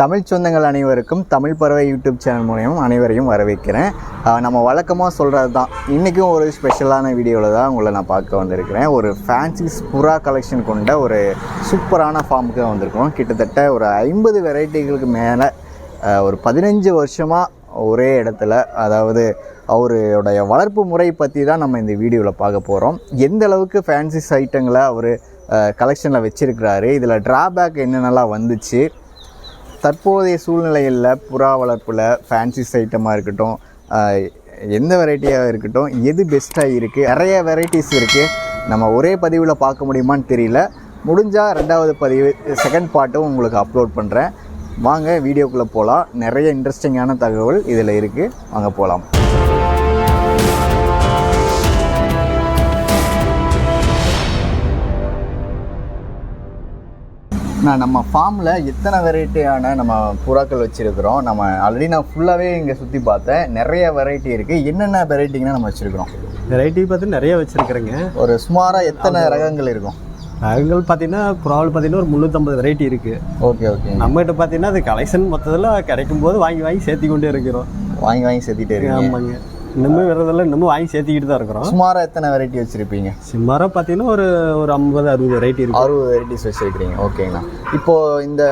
தமிழ் சொந்தங்கள் அனைவருக்கும் தமிழ் பறவை யூடியூப் சேனல் மூலியம் அனைவரையும் வரவேற்கிறேன். நம்ம வழக்கமாக சொல்கிறது தான் இன்றைக்கும் ஒரு ஸ்பெஷலான வீடியோவில் தான் உங்களை நான் பார்க்க வந்திருக்கிறேன். ஒரு ஃபேன்சி புறா கலெக்ஷன் கொண்ட ஒரு சூப்பரான ஃபார்முக்கு தான் வந்திருக்கோம். கிட்டத்தட்ட ஒரு ஐம்பது வெரைட்டிகளுக்கு மேலே ஒரு பதினஞ்சு வருஷமாக ஒரே இடத்துல அதாவது அவருடைய வளர்ப்பு முறை பற்றி தான் நம்ம இந்த வீடியோவில் பார்க்க போகிறோம் எந்த அளவுக்கு ஃபேன்சிஸ் ஐட்டங்களை அவர் கலெக்ஷனில் வச்சுருக்கிறாரு இதில் ட்ராபேக் என்னென்னலாம் வந்துச்சு தற்போதைய சூழ்நிலையில் புறா வளர்ப்பில் ஃபேன்சிஸ் ஐட்டமாக இருக்கட்டும் எந்த வெரைட்டியாக இருக்கட்டும் எது பெஸ்ட்டாக இருக்குது நிறைய வெரைட்டிஸ் இருக்குது நம்ம ஒரே பதிவில் பார்க்க முடியுமான்னு தெரியல. முடிஞ்சால் ரெண்டாவது பதிவு செகண்ட் பார்ட்டும் உங்களுக்கு அப்லோட் பண்ணுறேன் வாங்க வீடியோக்குள்ளே போகலாம் நிறைய இன்ட்ரெஸ்டிங்கான தகவல் இதில் இருக்குது வாங்க போகலாம் நான் நம்ம ஃபார்மில் எத்தனை வெரைட்டியான நம்ம புறாக்கள் வச்சுருக்கிறோம் நம்ம ஆல்ரெடி நான் ஃபுல்லாகவே இங்கே சுற்றி பார்த்தேன். நிறைய வெரைட்டி இருக்குது என்னென்ன வெரைட்டிங்கன்னா நம்ம வச்சுருக்கிறோம்? வெரைட்டி பார்த்து நிறைய வச்சுருக்குறேங்க. ஒரு சுமாராக எத்தனை ரகங்கள் இருக்கும்? ரகங்கள் பார்த்தீங்கன்னா புறாவில் பார்த்தீங்கன்னா ஒரு முந்நூற்றம்பது வெரைட்டி இருக்குது ஓகே ஓகே நம்மகிட்ட பார்த்தீங்கன்னா அது கலெக்ஷன் மொத்தத்தில் கிடைக்கும் போது வாங்கி வாங்கி சேர்த்தி கொண்டே இருக்கிறோம். வாங்கி வாங்கி சேர்த்திட்டே இருக்கீங்க. ஆமாங்க. இன்னுமே வரதில்ல இன்னமும் வாங்கி சேர்த்திக்கிட்டு தான் இருக்கிறோம். சுமாராக எத்தனை வெரைட்டி வச்சுருப்பீங்க? சுமாராக பார்த்தீங்கன்னா ஒரு ஒரு ஐம்பது அறுபது வெரைட்டி இருக்கு. அறுபது வெரைட்டிஸ் வச்சுருக்கிறீங்க. ஓகேங்கண்ணா. இப்போது இந்த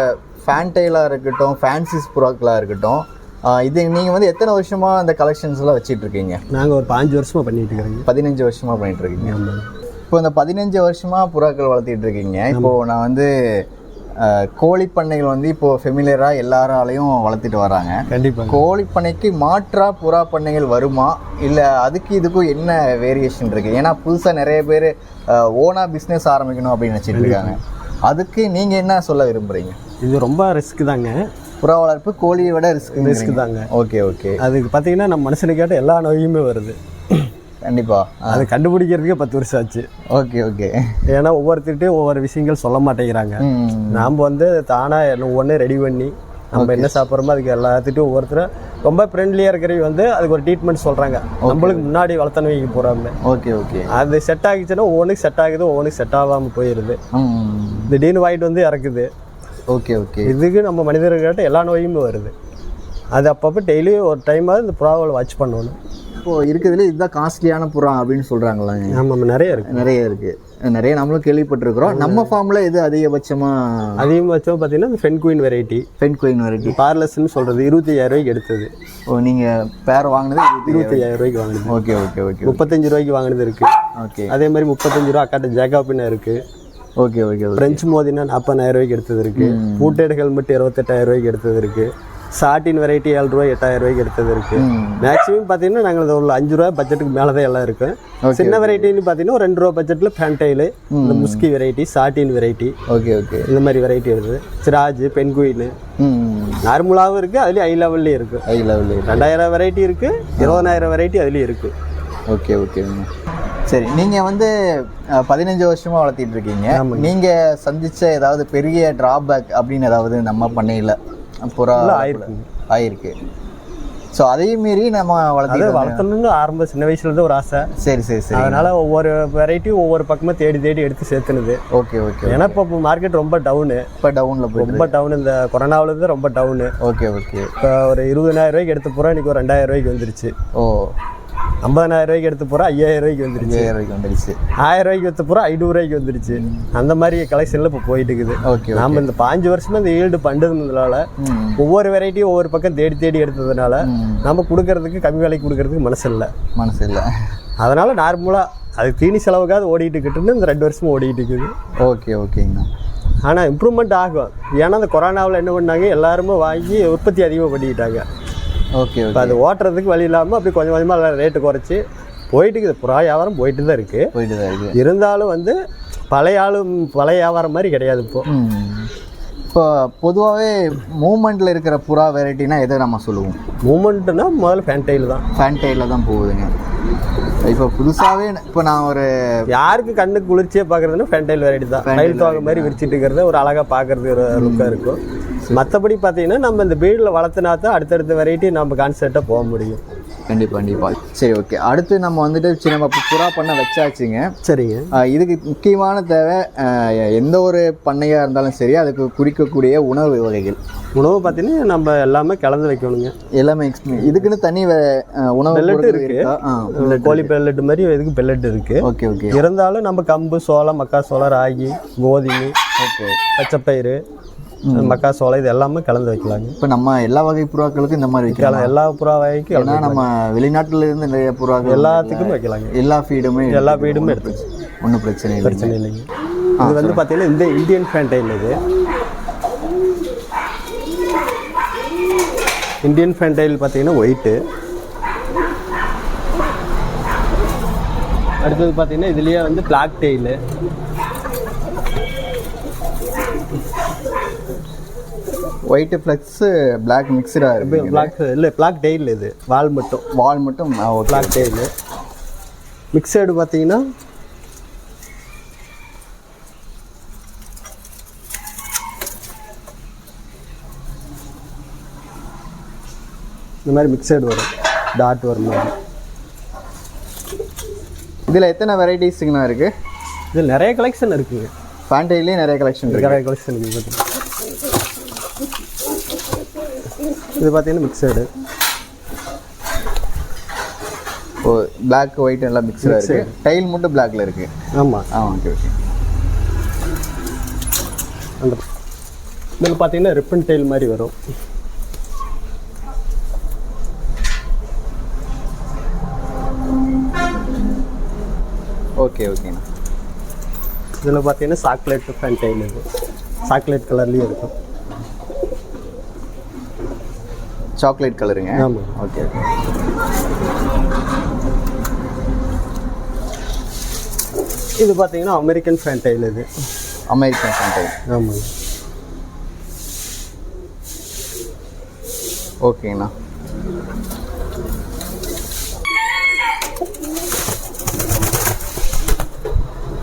ஃபேன்டைலாக இருக்கட்டும் ஃபேன்சிஸ் புறாக்களாக இருக்கட்டும் இது நீங்கள் வந்து எத்தனை வருஷமாக இந்த கலெக்ஷன்ஸ்லாம் வச்சிட்டு இருக்கீங்க நாங்கள் ஒரு பாஞ்சு வருஷமாக பண்ணிட்டு இருக்கிறோங்க. பதினஞ்சு வருஷமாக பண்ணிட்டு இருக்கீங்க. இப்போ இந்த பதினஞ்சு வருஷமா புறாக்கள் வளர்த்திட்டு இருக்கீங்க. இப்போ நான் வந்து கோழி பண்ணைகள் வந்து இப்போ ஃபெமிலியரா எல்லாராலையும் வளர்த்திட்டு வராங்க. கண்டிப்பாங்க. கோழி பண்ணைக்கு மாற்றா புறா பண்ணைகள் வருமா? இல்ல அதுக்கு இதுக்கும் என்ன வேரியேஷன் இருக்கு? ஏன்னா புதுசா நிறைய பேர் ஓனா பிஸ்னஸ் ஆரம்பிக்கணும் அப்படின்னு நினைச்சிட்டு இருக்காங்க. அதுக்கு நீங்க என்ன சொல்ல விரும்புறீங்க? இது ரொம்ப ரிஸ்க் தாங்க. புறா வளர்ப்பு கோழியை விட ரிஸ்க் ரிஸ்க் தாங்க. ஓகே ஓகே அதுக்கு பார்த்தீங்கன்னா நம்ம மனுஷனுக்கு கேட்ட எல்லா நோயுமே வருது. கண்டிப்பா. அது கண்டுபிடிக்கிறதுக்கே பத்து வருஷம் ஆச்சு. Okay okay. ஏன்னா ஒவ்வொருத்தர்கிட்டையும் ஒவ்வொரு விஷயங்கள் சொல்ல மாட்டேங்கிறாங்க. நாம் வந்து தானாக ஒவ்வொன்று ரெடி பண்ணி நம்ம என்ன சாப்பிட்றோமோ அதுக்கு எல்லாத்துட்டும் ஒவ்வொருத்தரும் ரொம்ப ஃப்ரெண்ட்லியாக இருக்கிறவங்க வந்து அதுக்கு ஒரு ட்ரீட்மெண்ட் சொல்கிறாங்க நம்மளுக்கு முன்னாடி வளர்த்தனவைக்கு போகிறாங்க ஓகே ஓகே. அது செட் ஆகிச்சுன்னா ஒவ்வொன்றுக்கு செட் ஆகுது ஒவ்வொன்றுக்கு செட் ஆகாமல் போயிடுது திடீர்னு வாங்கிட்டு வந்து இறக்குது. Okay okay. இதுக்கு நம்ம மனிதர்கிட்ட எல்லா நோயுமே வருது. அது அப்பப்போ டெய்லி ஒரு டைமாவது இந்த ப்ராவல் வாட்ச் பண்ணணும். இப்போ இருக்கிறதுல இதுதான் காஸ்ட்லியான புறா அப்படின்னு சொல்றாங்களா ஆமாம் நிறைய இருக்குது நிறைய இருக்கு. நிறைய நம்மளும் கேள்விப்பட்டிருக்கிறோம். நம்ம ஃபார்ம்ல இது அதிகபட்சமா அதிகபட்சம் பார்த்தீங்கன்னா இந்த ஃபென் queen variety penguin variety பார்லஸ்ன்னு சொல்கிறது இருபத்தி ஐயாயிரம் ரூபாய்க்கு எடுத்தது. ஓ நீங்க பேர் வாங்கினது இருபத்தி ஐயாயிரம் ரூபாய்க்கு வாங்கினது. ஓகே ஓகே ஓகே முப்பத்தஞ்சு ரூபாய்க்கு வாங்கினது இருக்கு. ஓகே. அதே மாதிரி முப்பத்தஞ்சு ரூபா அக்காட்ட ஜேகாப்பினா இருக்கு. ஓகே ஓகே பிரெஞ்சு மோதினா நாற்பதாயிரம் ரூபாய்க்கு எடுத்தது இருக்கு. பூட்டேடு ஹெல்மெட் இருபத்தெட்டாயிரம் ரூபாய்க்கு எடுத்தது இருக்கு. சாட்டின் வெரைட்டி ஏழு ரூபாய் எட்டாயிரம் ரூபாய்க்கு எடுத்தது இருக்கு. மேக்ஸிமம் பார்த்தீங்கன்னா நாங்கள் ஒரு அஞ்சு ரூபாய் பட்ஜெட்டுக்கு மேலே தான் எல்லாம் இருக்கு. சின்ன வெரைட்டின்னு பார்த்தீங்கன்னா ஒரு ரெண்டு ரூபா பட்ஜெட்டில் ஃபேண்டைலு இந்த முஸ்கி variety satin variety okay okay இந்த மாதிரி வெரைட்டி இருக்குது சிராஜ் பென்குயின் நார்மலாகவும் இருக்குது அதுலேயும் ஹை லெவல்லையும் இருக்குது ஹை லெவல் ரெண்டாயிரம் வெரைட்டி இருக்குது இருபதாயிரம் வெரைட்டி அதுலேயும் இருக்குது ஓகே ஓகே சரி. நீங்க வந்து பதினஞ்சு வருஷமா வளர்த்திட்டு இருக்கீங்க. நீங்க சந்திச்ச ஏதாவது பெரிய டிராபேக் அப்படின்னு ஏதாவது நம்ம பண்ணையில புறா ஆயிருக்குங்க. ஆயிருக்கு. ஸோ அதையும் மீறி நம்ம வளர்த்தி வளர்த்தணும்னு ஆரம்ப சின்ன வயசுல இருந்து ஒரு ஆசை. சரி சரி சரி. அதனால ஒவ்வொரு வெரைட்டியும் ஒவ்வொரு பக்கமா தேடி தேடி எடுத்து சேர்த்துனுது. ஓகே ஓகே ஏன்னா இப்போ மார்க்கெட் ரொம்ப டவுனு இப்போ டவுனில் போயிட்டு ரொம்ப டவுன் இந்த கொரோனாவில் இருந்து ரொம்ப டவுனு ஓகே ஓகே இப்போ ஒரு இருபதனாயிரம் ரூபாய்க்கு எடுத்து போகிறோம் இன்னைக்கு ஒரு ரெண்டாயிரம் ரூபாய்க்கு வந்துருச்சு. ஓ. ஐம்பதனாயிரம் ரூபாய்க்கு எடுத்து போகிறோம் ஐயாயிரம் ரூபாய்க்கு வந்துருச்சு. ஐயாயிரம் ரூபாய்க்கு வந்துடுச்சு ஆயிரம் ரூபாய்க்கு எடுத்து போகிறோம் ஐநூறுரூவாய்க்கு வந்துருச்சு. அந்த மாதிரி கலெக்ஷனில் இப்போ போயிட்டு இருக்குது ஓகே. நாம இந்த பாஞ்சு வருஷமா இந்த ஈல்டு பண்ணுறதுனால ஒவ்வொரு வெரைட்டியும் ஒவ்வொரு பக்கம் தேடி தேடி எடுத்ததுனால நம்ம கொடுக்கறதுக்கு கம்மி விலைக்கு கொடுக்கறதுக்கு மனசு இல்லை. மனசு இல்லை அதனால நார்மலாக அது தீனி செலவுக்காவது ஓடிட்டு இருக்குன்னு இந்த ரெண்டு வருஷமும் ஓடிட்டு இருக்குது. ஓகே ஓகேங்கண்ணா. ஆனால் இம்ப்ரூவ்மெண்ட் ஆகும். ஏன்னா இந்த கொரோனாவில் என்ன பண்ணாங்க? எல்லாருமே வாங்கி உற்பத்தி அதிகமாக பண்ணிக்கிட்டாங்க. ஓகே இப்போ அது ஓட்டுறதுக்கு வழி இல்லாமல் அப்படி கொஞ்சம் கொஞ்சமாக ரேட்டு குறைச்சி போயிட்டு இருக்குது. புறா வியாபாரம் போயிட்டு தான் இருக்குது போயிட்டு தான் இருக்கு. இருந்தாலும் வந்து பழைய ஆளும் பழைய வியாபாரம் மாதிரி கிடையாது இப்போ. ம். இப்போ பொதுவாகவே மூமெண்ட்டில் இருக்கிற புறா வெரைட்டினா எதை நம்ம சொல்லுவோம்? மூமெண்ட்டுனா முதல்ல ஃபேன்டைல் தான். ஃபேன்டைல தான் போகுதுங்க. இப்போ புதுசாகவே இப்போ நான் ஒரு யாருக்கு கண்ணுக்கு குளிர்ச்சியாக பார்க்குறதுன்னா ஃபேன்டைல் வெரைட்டி தான். மயில் தோகை மாதிரி விரிச்சிட்டு இருக்கிறது ஒரு அழகாக பார்க்கறதுக்கு ஒரு லுக்காக இருக்கும். மற்றபடி பார்த்தீங்கன்னா நம்ம இந்த பீடில் வளர்த்துனா தான் அடுத்தடுத்த வெரைட்டி நம்ம கான்செப்டாக போக முடியும். கண்டிப்பாக கண்டிப்பாக சரி ஓகே அடுத்து நம்ம வந்துட்டு சரி நம்ம புறா பண்ண வச்சாச்சுங்க. சரிங்க. இதுக்கு முக்கியமான தேவை எந்த ஒரு பண்ணையாக இருந்தாலும் சரி அதுக்கு குறிக்கக்கூடிய உணவு வகைகள். உணவு பார்த்தீங்கன்னா நம்ம எல்லாமே கலந்து வைக்கணுங்க. எல்லாமே இதுக்குன்னு தனி உணவு பொருட்கள் இருக்கு. கோழி பெல்லட் மாதிரி இதுக்கு பெல்லட் இருக்கு. ஓகே ஓகே இருந்தாலும் நம்ம கம்பு சோளம் மக்காசோளம் ராகி கோதுமை ஓகே பச்சைப்பயிறு மக்காசோளம் இது எல்லாமே கலந்து வைக்கலாங்க. இப்போ நம்ம எல்லா வகை புறாக்களுக்கும் இந்த மாதிரி வைக்கலாம். கல- எல்லா புறா வகைக்கும் ஏன்னா நம்ம வெளிநாட்டுல இருந்து நிறைய புறாக்கள் எல்லாத்துக்கும் வைக்கலாங்க. எல்லா ஃபீடுமே எல்லா வீடுமே எடுத்து ஒன்றும் பிரச்சனை இல்லை பிரச்சனை இல்லைங்க. இது வந்து பார்த்தீங்கன்னா இந்த இந்தியன் ஃபேண்டைல் இது? இந்தியன் ஃபேண்டைல் பார்த்தீங்கன்னா ஒயிட்டு அடுத்தது பார்த்தீங்கன்னா இதுலேயே வந்து black tail white flex black மிக்சடாக இருக்கு பிளாக் இல்லை பிளாக் டெய்ல் இது. வால் மட்டும். வால் மட்டும் பிளாக் டெய்லு மிக்சடு பார்த்தீங்கன்னா இந்த மாதிரி மிக்சடு வரும். டாட் வரும். இதில் எத்தனை வெரைட்டிஸுங்கண்ணா இருக்குது இதில் நிறைய கலெக்ஷன் இருக்குங்க. ஃபேண்டைலேயே நிறைய கலெக்ஷன் இருக்கு. நிறைய கலெக்ஷன் இருக்குது இது பார்த்தீங்கன்னா மிக்சடு ஓ பிளாக் ஒயிட் எல்லாம் மிக்சடாக இருக்கு. டைல் மட்டும் பிளாக்ல இருக்கு. ஆமாம் ஆ ஓகே ஓகே அந்த இதில் பார்த்தீங்கன்னா ரிப்பன் டெயில் மாதிரி வரும். ஓகே ஓகேண்ணா இதில் பார்த்தீங்கன்னா சாக்லேட் ஃபேன் டெயில் இது. சாக்லேட் கலர்லேயும் இருக்கும். சாக்லேட் கலருங்க. ஆமாம் ஓகே. ஓகே இது பார்த்தீங்கன்னா அமெரிக்கன் ஃபேன் டெயில் இது. American fantail. ஆமாங்க ஓகேங்கண்ணா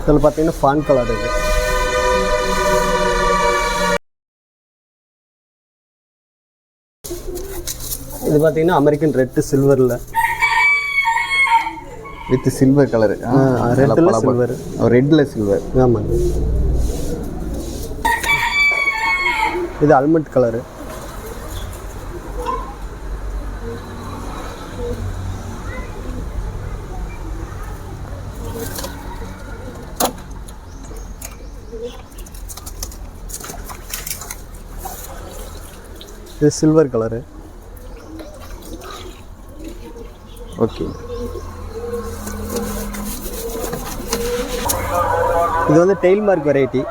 இதில் பார்த்தீங்கன்னா ஃபான் கலர் இது. இது பார்த்தீங்கன்னா அமெரிக்கன் ரெட்டு சில்வரில் வித் சில்வர் கலர் ரெட்டில் சில்வர் ரெட்டில் சில்வர் ஆமாங்க. இது அல்மண்ட் கலரு இது சில்வர் கலரு ஓகே. இது வந்து டெயில் மார்க் வெரைட்டி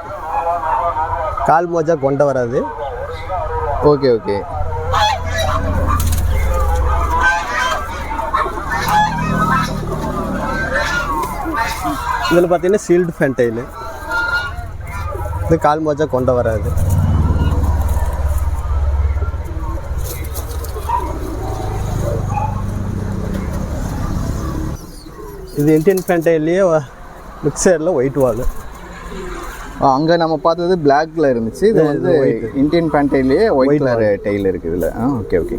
கால் மோஜா கொண்ட வராது. Okay okay. இதில் பார்த்தீங்கன்னா சீல்டு ஃபேன்டைலு இது கால் மோஜா கொண்ட வராது. இது இந்தியன் ஃபேன்டைல்லையே மிக்சரில் ஒயிட் வால் அங்கே நம்ம பார்த்தது பிளாக்ல இருந்துச்சு. இது வந்து இந்தியன் ஃபேண்டைலேயே ஒயிட் கலர் டெய்ல் இருக்கு இதில் ஆ ஓகே ஓகே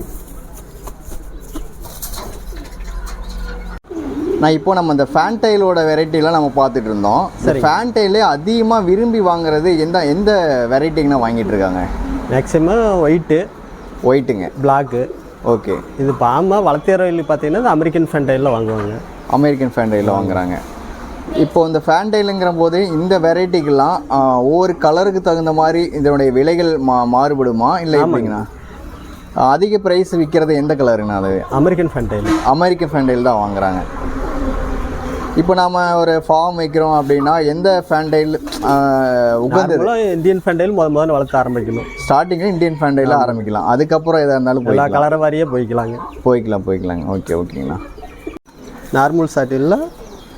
நான் இப்போ நம்ம இந்த ஃபேன்டைலோட வெரைட்டிலாம் நம்ம பார்த்துட்டு இருந்தோம். இந்த ஃபேன்டைலே அதிகமாக விரும்பி வாங்குறது எந்த எந்த வெரைட்டிங்கண்ணா வாங்கிட்டு இருக்காங்க? மேக்ஸிமம் ஒயிட்டு ஒயிட்டுங்க பிளாக்கு ஓகே இது பாமா வளர்த்தியரவில் பார்த்தீங்கன்னா அமெரிக்கன் ஃபேன்டைலில் வாங்குவாங்க. அமெரிக்கன் ஃபேண்டைலில் வாங்குறாங்க. இப்போ இந்த ஃபேண்டைலுங்கிற போது இந்த வெரைட்டிக்கெல்லாம் ஒவ்வொரு கலருக்கு தகுந்த மாதிரி இதனுடைய விலைகள் மா மாறுபடுமா? இல்லை எப்படிங்கண்ணா? அதிக ப்ரைஸ் விற்கிறது எந்த கலருங்கண்ணா அது? அமெரிக்கன் ஃபேன்டைல் அமெரிக்கன் ஃபேண்டைல் தான் வாங்குறாங்க. இப்போ நாம ஒரு ஃபார்ம் வைக்கிறோம் அப்படின்னா எந்த ஃபேண்டைல் உகந்தது? இந்தியன் ஃபேன்டைல் முத முதல்ல வளர்த்த ஆரம்பிக்கணும். ஸ்டார்டிங்கில் இந்தியன் ஃபேண்டைல ஆரம்பிக்கலாம். அதுக்கப்புறம் எதாக இருந்தாலும் எல்லா கலரை வாரியே போய்க்கலாங்க. போய்க்கலாம் போய்க்கலாங்க. ஓகே ஓகேங்கண்ணா. நார்மல் சாட்டிலில்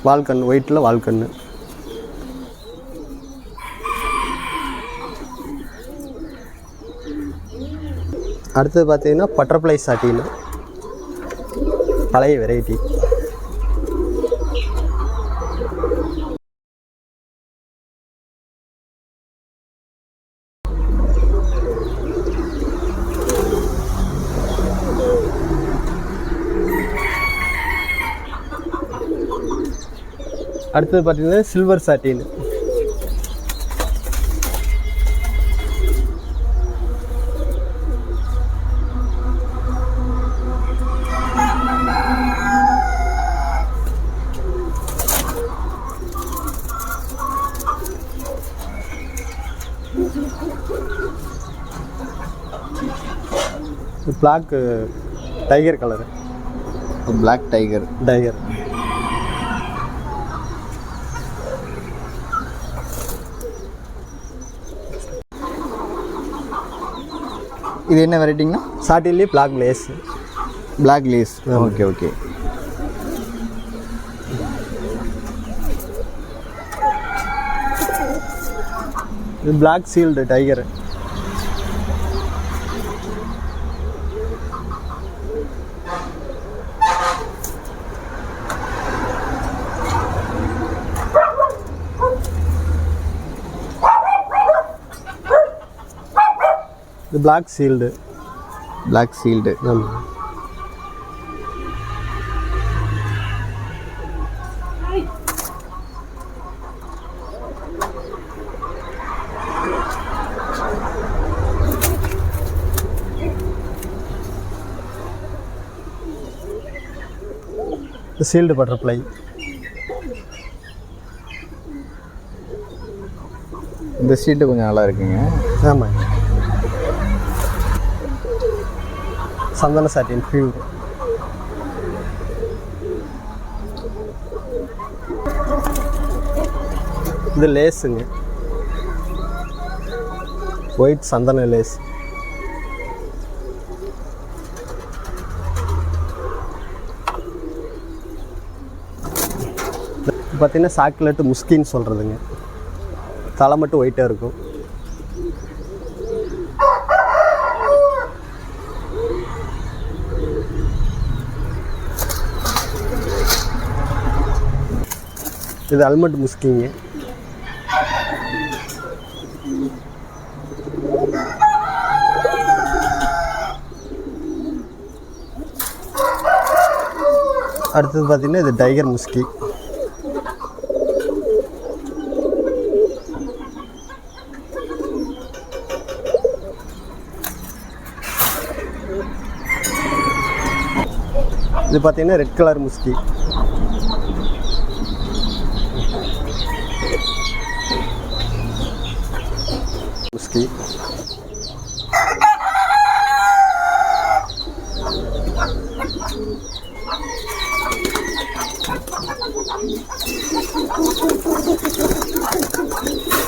வால்கண் ஒயிட்டில் வால்கண் அடுத்தது பார்த்தீங்கன்னா பட்டர்ஃப்ளை சாட்டின்னு பழைய வெரைட்டி அடுத்தது பார்த்தீங்கன்னா silver satin black tiger colour Black tiger tiger இது என்ன வெரைட்டிங்கண்ணா சாட்டின்லேயே black lace Black lace okay okay இது பிளாக் சீல்டு டைகர் இது பிளாக் சீல்டு Black சீல்டு ஆமாம் சீல்டு பட்டர்ஃப்ளை இந்த சீட்டு கொஞ்சம் நல்லா இருக்குங்க. ஆமாம் சந்தன சாட்டின் பியூர் இது லேஸுங்க. ஒயிட் சந்தன லேஸ். பார்த்தீங்கன்னா சாக்லேட்டு முஸ்கின்னு சொல்கிறதுங்க தலை மட்டும் ஒயிட்டாக இருக்கும். இது அல்மண்ட் முஸ்கிங்க. அடுத்தது பார்த்தீங்கன்னா இது டைகர் முஸ்கி. இது பார்த்தீங்கன்னா ரெட் கலர் முஸ்கி.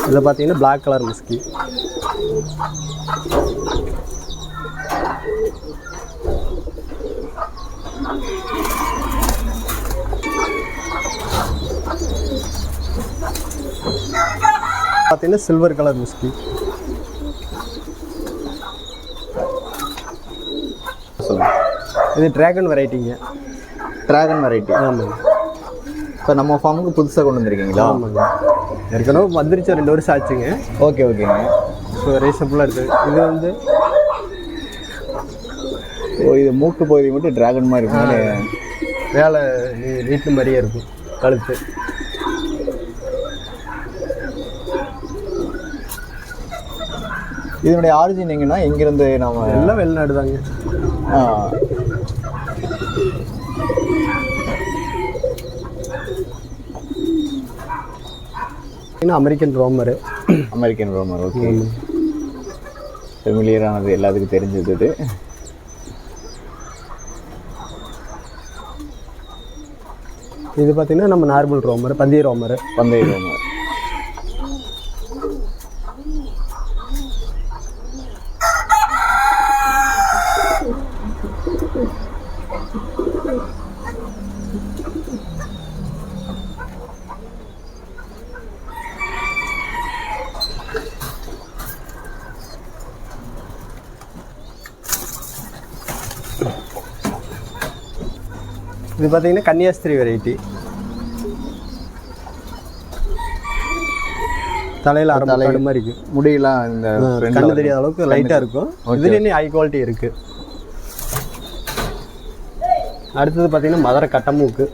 இதில் பார்த்தீங்கன்னா Black கலர் முஸ்கி பார்த்தீங்கன்னா சில்வர் கலர் முஸ்கி சொல்லுங்கள் இது டிராகன் வெரைட்டிங்க ட்ராகன் வெரைட்டி ஆமாங்க. இப்போ நம்ம ஃபார்முக்கு புதுசாக கொண்டு வந்திருக்கீங்களா? ஆமாங்க. ஏற்கனவே வந்துருச்சு ரெண்டு வருஷம் ஆச்சுங்க. ஓகே ஓகேங்க ஸோ ரீசனபுளாக இருக்குது இது வந்து ஓ இது மூக்கு பகுதி மட்டும் ட்ராகன் மாதிரி இருக்கும் வேலை நீட்டு மாதிரியே இருக்கும் கழுத்து. இதனுடைய ஆரிஜின் எங்கன்னா எங்கிருந்து நம்ம எல்லாம் வெளிநாடு தாங்க American roamer American roamer okay ஃபெமிலியரானது எல்லாத்துக்கும் தெரிஞ்சது இது. இது பார்த்தீங்கன்னா நம்ம நார்மல் ரோமர் பந்தய ரோமரு பந்தய ரோமர் இது பார்த்தீங்கன்னா கன்னியாஸ்திரி வெரைட்டி தலையில் அரை தலை மாதிரி இருக்கும் முடியெல்லாம் இந்த கண்ணு. தெரியாத அளவுக்கு லைட்டாக இருக்கும். இதுலேயே ஹை குவாலிட்டி இருக்குது அடுத்தது பார்த்தீங்கன்னா மதுரை கட்டமூக்கு.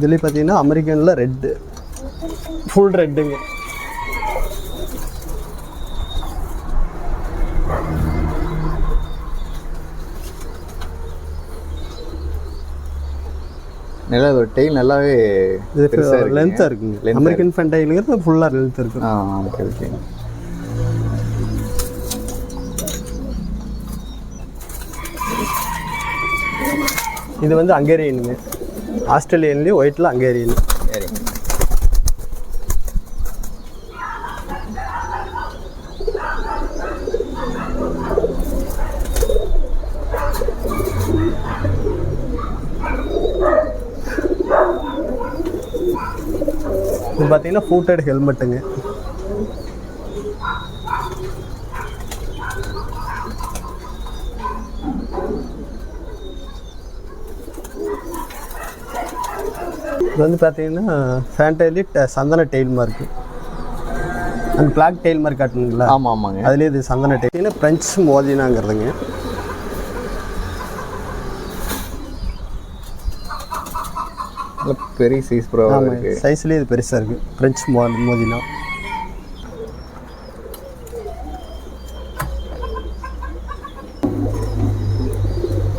இதுலேயும் பார்த்தீங்கன்னா அமெரிக்கனில் ரெட்டு ஃபுல் ரெட்டுங்க நல்லா நல்லாவே இது பெருசா இருக்குங்க. லென்த்தாக இருக்குங்க. அமெரிக்கன் ஃபென்டைலுங்கிறது ஃபுல்லாக லென்த் இருக்கும். ஆ ஓகே ஓகே இது வந்து அங்கேரியனுங்க ஆஸ்திரேலியன்லேயும் ஒயிட்டில் சரிங்க இது பார்த்தீங்கன்னா ஃபூட்டட் ஹெல்மெட்டுங்க இது வந்து பார்த்தீங்கன்னா ஃபேண்டலி சந்தன டெயில் மார்க்கு அந்த பிளாக் டெயில் மார்க் காட்டுனுங்களா? ஆமாம் ஆமாங்க. அதுலேயே இது சந்தன டெயில் ஃப்ரெஞ்ச் மோதினாங்கிறதுங்க. பெரிய சைஸ் இருக்கு. சைஸ்லேயே இது பெருசாக இருக்குது ஃப்ரெஞ்ச் மோ மோதினா.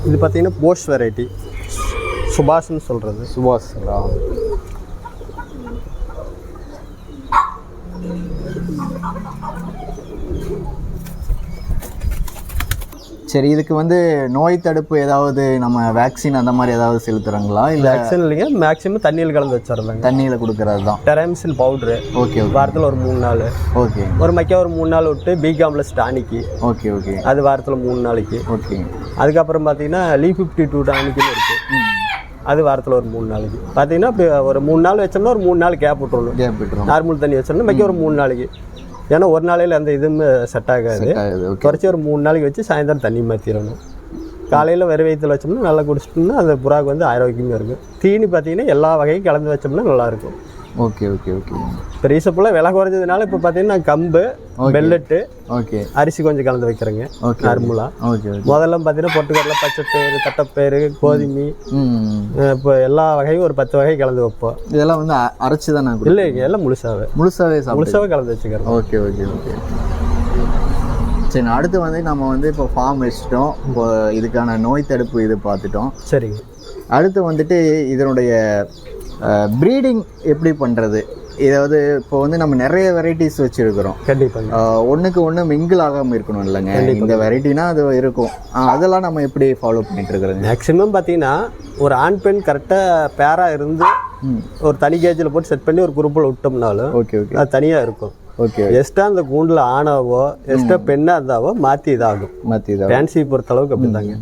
இது பார்த்தீங்கன்னா போஷ் வெரைட்டி சுபாஷ்னு சொல்கிறது சுபாஷ்ங்களா சரி இதுக்கு வந்து நோய் தடுப்பு ஏதாவது நம்ம வேக்சின் அந்த மாதிரி ஏதாவது செலுத்துறாங்களா? இல்லை வேக்சின் இல்லைங்க மேக்ஸிமம் தண்ணியில் கலந்து வச்சிடலாங்க தண்ணியில் கொடுக்கறது தான். டெராமிசின் பவுட்ரு ஓகே வாரத்தில் ஒரு மூணு நாள். ஓகே ஒரு மைக்கா ஒரு மூணு நாள் விட்டு B complex tonic okay okay அது வாரத்தில் மூணு நாளைக்கு. ஓகே அதுக்கப்புறம் பார்த்தீங்கன்னா லீ ஃபிஃப்டி டூ டானிக்குன்னு இருக்குது அது வாரத்தில் ஒரு மூணு நாளைக்கு. பார்த்தீங்கன்னா இப்போ ஒரு மூணு நாள் வச்சோம்னா ஒரு மூணு நாள் கேப் விட்டுறணும். கேப் விட்டுரும் நார்மல் தண்ணி வச்சோம்னா மைக்க ஒரு மூணு நாளைக்கு. ஏன்னா ஒரு நாளையில் அந்த இதுவுமே செட் ஆகாது. குறைச்சி ஒரு மூணு நாளைக்கு வச்சு சாயந்தரம் தண்ணி மாற்றிடணும் காலையில் வெறும் வயிற்றுல வச்சோம்னா நல்லா குடிச்சிட்டோம்னா அந்த புறாக்கு வந்து ஆரோக்கியமாக இருக்கும். தீனி பார்த்தீங்கன்னா எல்லா வகையும் கலந்து வச்சோம்னா நல்லாயிருக்கும் ஓகே ஓகே ஓகே. இப்போ ரீசப்புல்லாக விலை குறைஞ்சதுனால இப்போ பார்த்தீங்கன்னா கம்பு பெல்லட்டு ஓகே. அரிசி கொஞ்சம் கலந்து வைக்கிறேங்க. ஓகே. நார்மலாக ஓகே ஓகே. முதல்ல பார்த்தீங்கன்னா பொட்டுக்கடலை பச்சைப்பயிறு தட்டைப்பயிறு கோதுமை இப்போ எல்லா வகையும் ஒரு பத்து வகை கலந்து வைப்போம். இதெல்லாம் வந்து அரைச்சு தான் நான் இல்லைங்க எல்லாம் முழுசாவே. முழுசாவே முழுசாவே கலந்து வச்சுக்கிறோம். Okay okay okay. சரி அடுத்து வந்து நம்ம வந்து இப்போ ஃபார்ம் வச்சுட்டோம். இப்போ இதுக்கான நோய் தடுப்பு இது பார்த்துட்டோம். சரிங்க. அடுத்து வந்துட்டு இதனுடைய ப்ரீடிங் எப்படி பண்ணுறது இதாவது இப்போ வந்து நம்ம நிறைய வெரைட்டிஸ் வச்சுருக்கிறோம். கண்டிப்பாங்க. ஒன்றுக்கு ஒன்று மிங்கிள் ஆகாமல் இருக்கணும் இல்லைங்க. இந்த வெரைட்டினா அது இருக்கும். அதெல்லாம் நம்ம எப்படி ஃபாலோ பண்ணிட்டு இருக்கிறோங்க மேக்ஸிமம் பார்த்தீங்கன்னா ஒரு ஆண் பெண் கரெக்டாக பேராக இருந்து ஒரு தனி கேஜில் போட்டு செட் பண்ணி ஒரு குரூப்பில் விட்டோம்னாலும் ஓகே ஓகே. அது தனியாக இருக்கும். ஓகே எக்ஸ்ட்ரா அந்த கூண்டில் ஆணாவோ எக்ஸ்ட்ரா பெண்ணாக இருந்தாவோ மாற்றி இதாகும். மத்தி தான் ஃபேன்சி பொறுத்த அளவுக்கு அப்படிதாங்க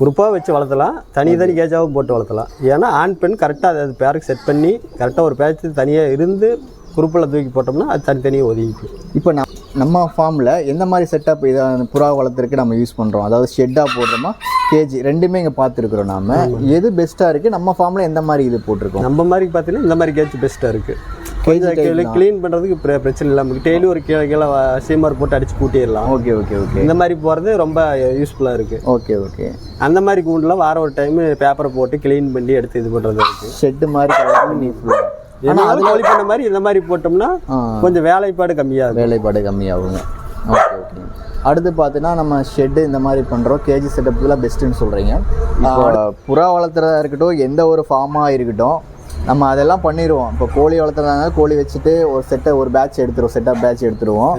குரூப்பாக வச்சு வளர்த்தலாம். தனி தனி கேஜாவும் போட்டு வளர்த்தலாம். ஏன்னா ஆண் பெண் கரெக்டாக அது பேருக்கு செட் பண்ணி கரெக்டாக ஒரு பேட்ச் தனியாக இருந்து குரூப்பில் தூக்கி போட்டோம்னா அது தனித்தனியாக ஒதுங்கிக்கும். இப்போ நம் நம்ம ஃபார்மில் எந்த மாதிரி செட்டப் இதை புறா வளர்த்துறதுக்கு நம்ம யூஸ் பண்ணுறோம் அதாவது ஷெட்டாக போடுறோமா? கேஜி ரெண்டுமே இங்கே பார்த்துருக்குறோம் நாம. எது பெஸ்ட்டாக இருக்குது நம்ம ஃபார்மில் எந்த மாதிரி இது போட்டிருக்கோம்? நம்ம மாதிரி பார்த்தீங்கன்னா இந்த மாதிரி கேஜ் பெஸ்ட்டாக இருக்குது கொஞ்சம் க்ளீன் பண்ணுறதுக்கு பிர- பிரச்சனை இல்லாமல் டெய்லி ஒரு கீழே கீழே சீமர் போட்டு அடிச்சு கூட்டிடலாம். ஓகே ஓகே ஓகே இந்த மாதிரி போகிறது ரொம்ப யூஸ்ஃபுல்லாக இருக்குது ஓகே ஓகே அந்த மாதிரி கூண்டில் வாரம் ஒரு டைம் பேப்பரை போட்டு க்ளீன் பண்ணி எடுத்து இது பண்ணுறது இருக்குது ஷெட்டு மாதிரி ஏன்னா அது கோழி பண்ண மாதிரி இந்த மாதிரி போட்டோம்னா கொஞ்சம் வேலைப்பாடு கம்மியாகும். வேலைப்பாடு கம்மியாகுங்க. ஓகே ஓகே அடுத்து பார்த்தீங்கன்னா நம்ம ஷெட்டு இந்த மாதிரி பண்ணுறோம் கேஜி செட்டப்லாம் பெஸ்ட்டுன்னு சொல்கிறீங்க புறா வளர்த்துறதா இருக்கட்டும் எந்த ஒரு ஃபார்மாக இருக்கட்டும் நம்ம அதெல்லாம் பண்ணிடுவோம் இப்போ கோழி வளர்த்துறதாங்க கோழி வச்சுட்டு ஒரு செட்டை ஒரு பேட்ச் எடுத்துருவோம். செட்டப் பேட்ச் எடுத்துருவோம்.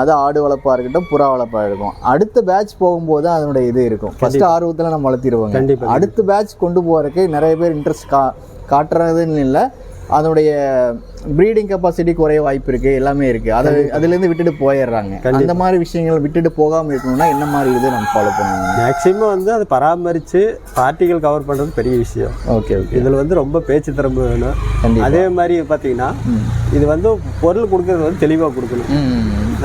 அது ஆடு வளர்ப்பாக இருக்கட்டும் புறா வளர்ப்பாக இருக்கும் அடுத்த பேட்ச் போகும்போது அதனுடைய இது இருக்கும். ஃபர்ஸ்ட் ஆர்வத்தில் நம்ம வளர்த்திடுவோங்க. அடுத்த பேட்ச் கொண்டு போகிறதுக்கு நிறைய பேர் இன்ட்ரெஸ்ட் கா காட்டுறதுன்னு இல்லை. அதனுடைய ப்ரீடிங் கெப்பாசிட்டி குறைய வாய்ப்பு இருக்குது எல்லாமே இருக்குது அதை அதுலேருந்து விட்டுட்டு போயிடுறாங்க. அந்த மாதிரி விஷயங்கள் விட்டுட்டு போகாமல் இருக்கணும்னா என்ன மாதிரி இது நம்ம ஃபாலோ பண்ணுவோம் மேக்ஸிமம் வந்து அதை பராமரித்து பார்ட்டிகள் கவர் பண்ணுறது பெரிய விஷயம். ஓகே ஓகே இதில் வந்து ரொம்ப பேச்சு திறமை வேணும். அதே மாதிரி பார்த்தீங்கன்னா இது வந்து பொருள் கொடுக்கறது வந்து தெளிவாக கொடுக்கணும்.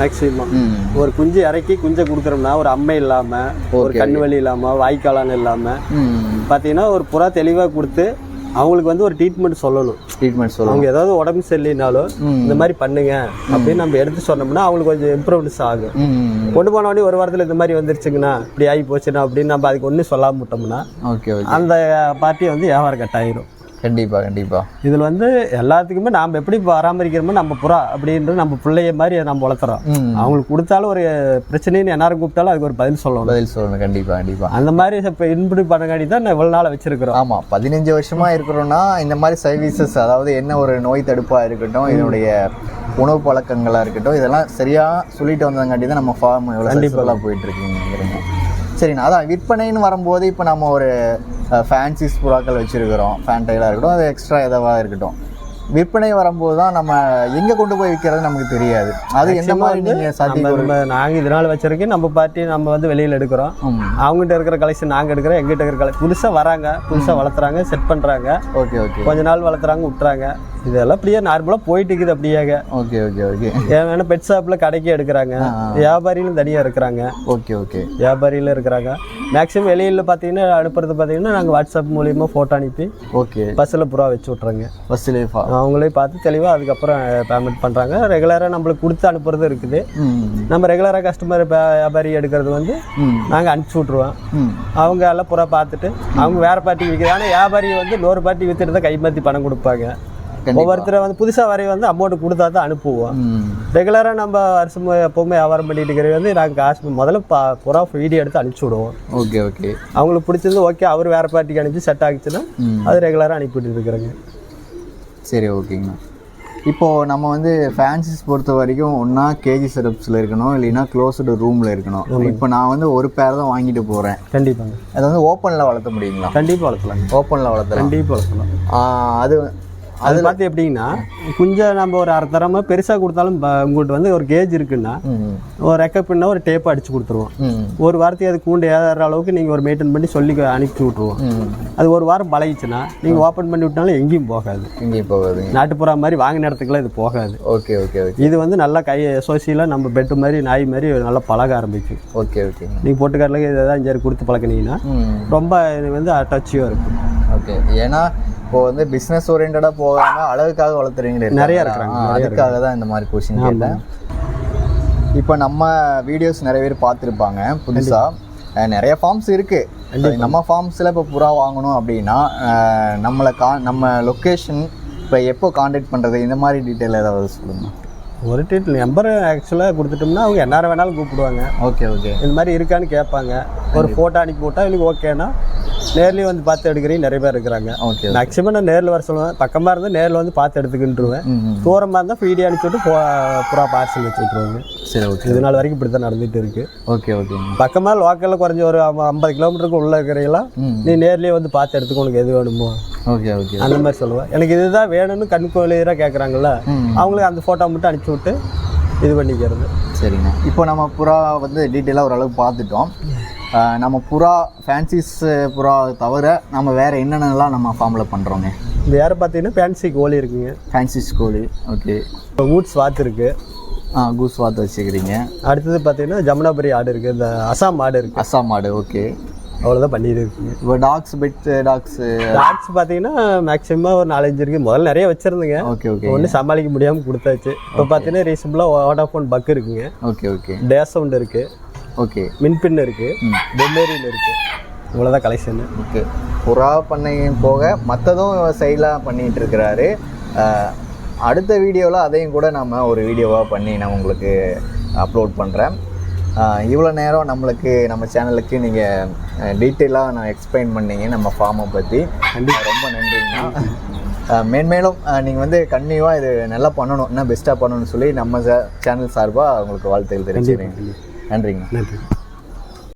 மேக்ஸிமம் ஒரு குஞ்சு இறக்கி குஞ்சை கொடுக்குறோம்னா ஒரு அம்மை இல்லாமல் ஒரு கண்ணு வலி இல்லாமல் வாய்க்காலான் இல்லாமல் பார்த்தீங்கன்னா ஒரு புறா தெளிவாக கொடுத்து அவங்களுக்கு வந்து ஒரு ட்ரீட்மெண்ட் சொல்லணும். ட்ரீட்மெண்ட் சொல்லுவாங்க அவங்க ஏதாவது உடம்பு சரியில்லைனாலும் இந்த மாதிரி பண்ணுங்க அப்படின்னு நம்ம எடுத்து சொன்னோம்னா அவங்களுக்கு கொஞ்சம் இம்ப்ரூவ்னஸ் ஆகும். கொண்டு போன உடனே ஒரு வாரத்தில் இந்த மாதிரி வந்துருச்சுங்கண்ணா இப்படி ஆகி போச்சுண்ணா அப்படின்னு நம்ம அதுக்கு ஒன்றும் சொல்லாம விட்டோம்னா ஓகே ஓகே. அந்த பார்ட்டி வந்து வியாபாரம் கட்டாயிரும். கண்டிப்பாக கண்டிப்பாக இதில் வந்து எல்லாத்துக்குமே நாம் எப்படி பராமரிக்கிறோமோ நம்ம புறா அப்படின்றது நம்ம பிள்ளைய மாதிரி நம்ம வளர்த்துறோம். அவங்களுக்கு கொடுத்தாலும் ஒரு பிரச்சனைன்னு எல்லாரும் கூப்பிட்டாலும் அதுக்கு ஒரு பதில் சொல்லணும். பதில் சொல்லணும் கண்டிப்பாக கண்டிப்பாக அந்த மாதிரி இப்போ இன்புடி பண்ணங்காட்டி தான் நான் இவ்வளோ நாள் வச்சிருக்கிறோம். ஆமாம் பதினஞ்சு வருஷமாக இருக்கிறோன்னா இந்த மாதிரி சர்வீசஸ் அதாவது என்ன ஒரு நோய் தடுப்பாக இருக்கட்டும் இதனுடைய உணவு பழக்கங்களாக இருக்கட்டும் இதெல்லாம் சரியாக சொல்லிட்டு வந்தங்காட்டி தான் நம்ம ஃபார்ம் எவ்வளோ சக்ஸஸ்ஃபுல்லாக போயிட்டு இருக்குங்கிறீங்க சரிண்ணா. அதான் விற்பனைன்னு வரும்போது இப்போ நம்ம ஒரு ஃபேன்சிஸ் புறாக்கள் வச்சுருக்கிறோம். ஃபேன்டைலாக இருக்கட்டும் அது எக்ஸ்ட்ரா எதாவது இருக்கட்டும். விற்பனை வரும்போது தான் நம்ம எங்கே கொண்டு போய் விற்கிறது நமக்கு தெரியாது. அது எந்த மாதிரி நீங்கள் சாத்தியம் நாங்கள் இதனால் வச்சிருக்கோம் நம்ம பார்ட்டி நம்ம வந்து வெளியில் எடுக்கிறோம். அவங்ககிட்ட இருக்கிற கலெக்ஷன் நாங்கள் எடுக்கிறோம் எங்கிட்ட இருக்கிற கலெக்ஷன் புதுசாக வராங்க புதுசாக வளர்த்துறாங்க செட் பண்ணுறாங்க ஓகே ஓகே. கொஞ்ச நாள் வளர்த்துறாங்க விட்டுறாங்க. இதெல்லாம் அப்படியே நார்மலாக போயிட்டு இருக்குது அப்படியாக. Okay okay okay. ஏன்னா பெட் ஷாப்பில் கடைக்கே எடுக்கிறாங்க. வியாபாரிகளும் தனியாக இருக்கிறாங்க. Okay okay. வியாபாரியில் இருக்கிறாங்க. மேக்ஸிமம் வெளியில் பார்த்தீங்கன்னா அனுப்புறது பார்த்தீங்கன்னா நாங்கள் வாட்ஸ்அப் மூலியமாக ஃபோட்டோ அனுப்பி ஓகே. பஸ்ஸில் புறா வச்சு விட்றோங்க பஸ்ஸில் அவங்களே பார்த்து தெளிவாக அதுக்கப்புறம் பேமெண்ட் பண்ணுறாங்க ரெகுலராக நம்மளுக்கு கொடுத்து அனுப்புறது இருக்குது. நம்ம ரெகுலராக கஸ்டமர் வியாபாரி எடுக்கிறது வந்து நாங்கள் அனுப்பிச்சி விட்ருவோம் அவங்க எல்லாம் புறா பார்த்துட்டு அவங்க வேறு பார்ட்டி விற்கிறாங்க ஆனால் வியாபாரி வந்து இன்னொரு பார்ட்டி விற்றுட்டு தான் கைமாற்றி பணம் கொடுப்பாங்க. ஒவ்வொருத்தரை வந்து புதுசாக வரைய வந்து அமௌண்ட் கொடுத்தா தான் அனுப்புவோம். ரெகுலராக நம்ம வருஷம் எப்போவுமே வியாபாரம் பண்ணிட்டு இருக்கிறது வந்து நாங்கள் காசு முதல்ல பா புறா வீடியோ எடுத்து அனுப்பிச்சி விடுவோம். ஓகே ஓகே அவங்களுக்கு பிடிச்சது ஓகே அவர் வேறு பார்ட்டிக்கு அனுப்பி செட் ஆகிச்சுன்னா அது ரெகுலராக அனுப்பிட்டு இருக்கிறேங்க. சரி ஓகேங்கண்ணா இப்போது நம்ம வந்து ஃபேன்சிஸ் பொறுத்த வரைக்கும் ஒன்றா கேஜி செட்டப்ஸில் இருக்கணும் இல்லைன்னா க்ளோஸ்டு ரூமில் இருக்கணும். இப்போ நான் வந்து ஒரு பேர் தான் வாங்கிட்டு போகிறேன் கண்டிப்பாங்க. அதை வந்து ஓப்பனில் வளர்த்த முடியுங்களா? கண்டிப்பாக வளர்த்தலாங்க. ஓப்பனில் வளர்த்தலாம். கண்டிப்பாக வளர்த்தலாம். அது அது பார்த்து எப்படின்னா குஞ்சை நம்ம ஒரு அரை தரமாக பெருசாக கொடுத்தாலும் உங்கள்கிட்ட வந்து ஒரு கேஜ் இருக்குன்னா ஒரு ரெக்கப்னா ஒரு டேப் அடிச்சு கொடுத்துருவோம். ஒரு வாரத்துக்கு அது கூண்டு ஏறுற அளவுக்கு நீங்கள் ஒரு மெயின்டைன் பண்ணி சொல்லி அனுப்பி விட்ருவோம் அது ஒரு வாரம் பழகிச்சுன்னா நீங்கள் ஓப்பன் பண்ணி விட்டாலும் எங்கேயும் போகாது. இங்கேயும் போகாதுங்க நாட்டுப்புறா மாதிரி வாங்கின இடத்துக்குலாம் இது போகாது. Okay okay okay. இது வந்து நல்லா கை சோசியலாக நம்ம பெட்டு மாதிரி நாய் மாதிரி நல்லா பழக ஆரம்பிக்கும் ஓகே ஓகேங்க. நீங்கள் போட்டுக்காரில் இதை தான் சரி கொடுத்து பழக்கினீங்கன்னா ரொம்ப இது வந்து அட்டாச்சியாக இருக்கும். ஓகே. ஏன்னா இப்போ வந்து பிஸ்னஸ் ஓரியன்டாக போகாம அழகுக்காக வளர்த்துறீங்களே நிறைய இருக்கிறாங்க, அதுக்காக தான் இந்த மாதிரி கொஷின் கேட்டேன். இப்போ நம்ம வீடியோஸ் நிறைய பேர் பார்த்துருப்பாங்க புதுசாக நிறைய ஃபார்ம்ஸ் இருக்கு. நம்ம ஃபார்ம்ஸில் இப்போ புறா வாங்கணும் அப்படின்னா நம்மளை கா நம்ம லொக்கேஷன் இப்போ எப்போ காண்டாக்ட் பண்ணுறது இந்த மாதிரி டீட்டெயில் ஏதாவது சொல்லுங்க. ஒரு டீட் நம்பர் ஆக்சுவலாக கொடுத்துட்டோம்னா அவங்க எந்நேரம் வேணாலும் கூப்பிடுவாங்க. ஓகே ஓகே இந்த மாதிரி இருக்கான்னு கேட்பாங்க. ஒரு ஃபோட்டோ அனுப்பி போட்டால் இவங்களுக்கு ஓகேனா நேர்லேயே வந்து பார்த்து எடுக்கிறீங்க நிறைய பேர் இருக்கிறாங்க. ஓகே மேக்ஸிமம் நான் நேரில் வர சொல்லுவேன். பக்கமாக இருந்தால் நேரில் வந்து பார்த்து எடுத்துக்கிட்டுருவேன். தூரமாக இருந்தால் வீடியோ அனுப்பிச்சி விட்டு போ- புறா பார்சல் வச்சு விட்ருவாங்க சரி ஓகே இது நாள் வரைக்கும் இப்படி தான் நடந்துட்டு இருக்கு. ஓகே ஓகேங்க பக்கமாக லோக்கலில் குறைஞ்ச ஒரு ஐம்ப- ஐம்பது கிலோமீட்டருக்கு உள்ள இருக்கிறீங்களா? நீ நேர்லேயே வந்து பார்த்து எடுத்துக்கோ உனக்கு எது வேணுமோ. ஓகே ஓகே அந்த மாதிரி சொல்லுவேன். எனக்கு இதுதான் வேணும்னு கண்கொள்ளையராக கேட்குறாங்கல்ல ம் அவங்களுக்கு அந்த ஃபோட்டோ மட்டும் அனுப்பிச்சி விட்டு இது பண்ணிக்கிறது. சரிங்க. இப்போ நம்ம புறா வந்து டீட்டெயிலாக ஓரளவுக்கு பார்த்துட்டோம். நம்ம புறா ஃபேன்சிஸ் புறா தவிர நம்ம வேறு என்னென்னலாம் நம்ம ஃபார்மில் பண்ணுறோங்க வேறு பார்த்தீங்கன்னா ஃபேன்சி கோழி இருக்குங்க. ஃபேன்சிஸ் கோழி ஓகே இப்போ ஊட்ஸ் வாத்து இருக்குது ஆ கூஸ் வாத்து வச்சுக்கிறீங்க. அடுத்தது பார்த்தீங்கன்னா ஜமுனாபுரி ஆடு இருக்குது இந்த அசாம் ஆடு இருக்குது அஸ்ஸாம் மாடு ஓகே அவ்வளோதான் பண்ணிட்டு இருக்குங்க இப்போ டாக்ஸ் பெட் டாக்ஸு டாக்ஸ் பார்த்தீங்கன்னா மேக்ஸிமம் ஒரு நாலஞ்சு இருக்குது முதல்ல நிறைய வச்சுருந்துங்க. ஓகே ஓகே ஒன்றும் சமாளிக்க முடியாமல் கொடுத்தாச்சு. இப்போ பார்த்தீங்கன்னா ரீசெண்டாக வோடாஃபோன் பக் இருக்குங்க. ஓகே ஓகே டே சவுண்ட் இருக்குது ஓகே. மின்பின் இருக்குது பொம்மேரியில் இருக்குது இவ்வளோதான் கலெக்ஷனு ஓகே. புறா பண்ணையும் போக மற்றதும் சைடில் பண்ணிகிட்டு இருக்கிறாரு. அடுத்த வீடியோவில் அதையும் கூட நம்ம ஒரு வீடியோவாக பண்ணி நான் உங்களுக்கு அப்லோட் பண்ணுறேன் இவ்வளோ நேரம் நம்மளுக்கு நம்ம சேனலுக்கு நீங்கள் டீட்டெயிலாக நான் எக்ஸ்பிளைன் பண்ணீங்க நம்ம ஃபார்மை பற்றி ரொம்ப நன்றிங்கண்ணா. மேன்மேலும் நீங்கள் வந்து கன்னியூவாக இது நல்லா பண்ணணும் இன்னும் பெஸ்ட்டாக பண்ணணும்னு சொல்லி நம்ம சேனல் சார்பாக உங்களுக்கு வாழ்த்துக்கள் தெரிவிச்சுக்கிறேன். நன்றிங்கண்ணா. நன்றி.